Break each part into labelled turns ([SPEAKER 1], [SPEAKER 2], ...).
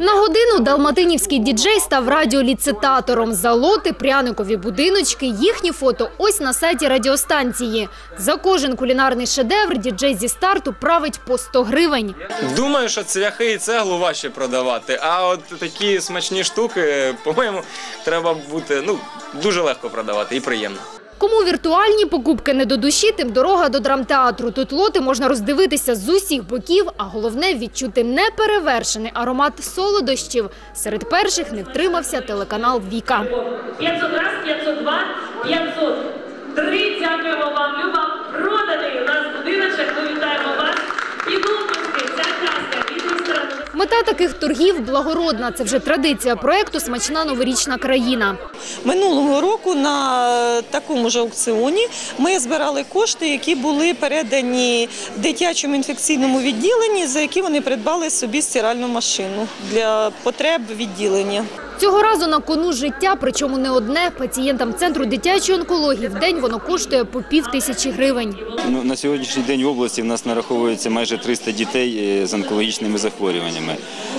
[SPEAKER 1] На годину далматинівський діджей став радіоліцитатором. Залоти, пряникові будиночки, їхні фото ось на сайті радіостанції. За кожен кулінарний шедевр діджей зі старту править по 100 гривень.
[SPEAKER 2] Думаю, що цвяхи і цеглу важче продавати, а от такі смачні штуки, по-моєму, треба бути ну, дуже легко продавати і приємно.
[SPEAKER 1] Кому віртуальні покупки не до душі, тим дорога до драмтеатру. Тут лоти можна роздивитися з усіх боків, а головне відчути неперевершений аромат солодощів. Серед перших не втримався телеканал Віка.
[SPEAKER 3] 500 раз, 502, 503. Дякуємо вам, Люба. Проданий у нас будиночок.
[SPEAKER 1] Мета таких торгів благородна. Це вже традиція проекту Смачна новорічна країна.
[SPEAKER 4] Минулого року на такому ж аукціоні ми збирали кошти, які були передані дитячому інфекційному відділенні, за які вони придбали собі стиральну машину для потреб відділення.
[SPEAKER 1] Цього разу на кону життя, причому не одне. Пацієнтам центру дитячої онкології в день воно коштує по пів тисячі гривень.
[SPEAKER 5] Ну, на сьогоднішній день в області в нас нараховується майже 300 дітей е, з онкологічними захворюваннями.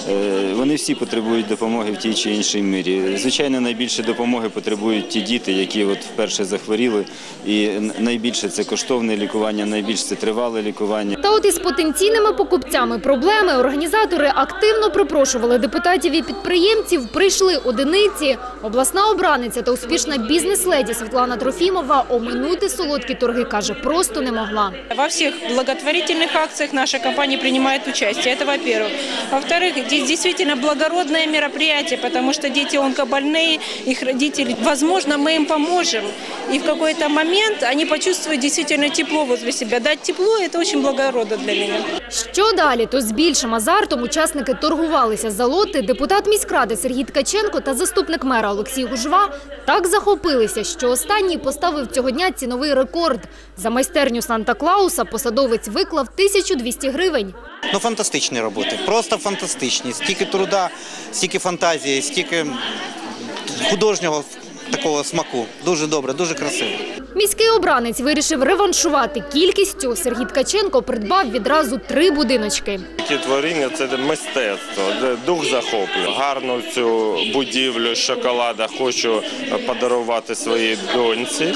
[SPEAKER 5] Е, Вони всі потребують допомоги в тій чи іншій мірі. Звичайно, найбільше допомоги потребують ті діти, які от вперше захворіли. І найбільше це коштовне лікування, найбільше це тривале лікування.
[SPEAKER 1] Та от із потенційними покупцями проблеми організатори активно припрошували депутатів і підприємців. Прийшли одиниці. Обласна обраниця та успішна бізнес-леді Світлана Трофімова оминути солодкі торги каже просто не могла.
[SPEAKER 6] Во всех благотворительных акциях наша компания принимает участие. Это во-первых. Во-вторых, здесь действительно благородное мероприятие, потому что дети онкобольные, их родители, возможно, мы им поможем. И в какой-то момент они почувствуют действительно тепло возле себя. Дать тепло – это очень благородно для меня.
[SPEAKER 1] Що далі? То з більшим азартом учасники торгувалися за лоти. Депутат міськради Сергій Ткаченко та заступник мера Олексій Гужва так захопилися, що останній поставив цього дня ціновий рекорд. За майстерню Санта-Клауса посадовець виклав 1200 гривень.
[SPEAKER 7] Ну, фантастичні роботи, просто фантастичні. Стільки труда, стільки фантазії, стільки художнього такого смаку. Дуже добре, дуже красиво.
[SPEAKER 1] Міський обранець вирішив реваншувати кількістю. Сергій Ткаченко придбав відразу три будиночки.
[SPEAKER 8] Такі творіння це мистецтво, дух захоплює. Гарну цю будівлю шоколада хочу подарувати своїй доньці.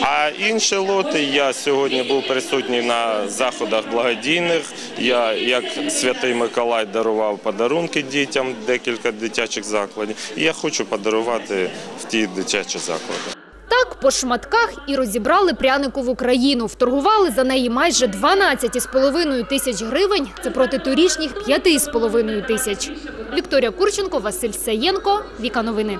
[SPEAKER 8] А інші лоти я сьогодні був присутній на заходах благодійних. Я як святий Миколай дарував подарунки дітям, декілька дитячих закладів. І я хочу подарувати в ті дитячі заклади.
[SPEAKER 1] Так по шматках і розібрали пряникову країну. Вторгували за неї майже 12,5 тисяч гривень. Це проти торішніх 5,5 тисяч. Вікторія Курченко, Василь Саєнко, Віка Новини.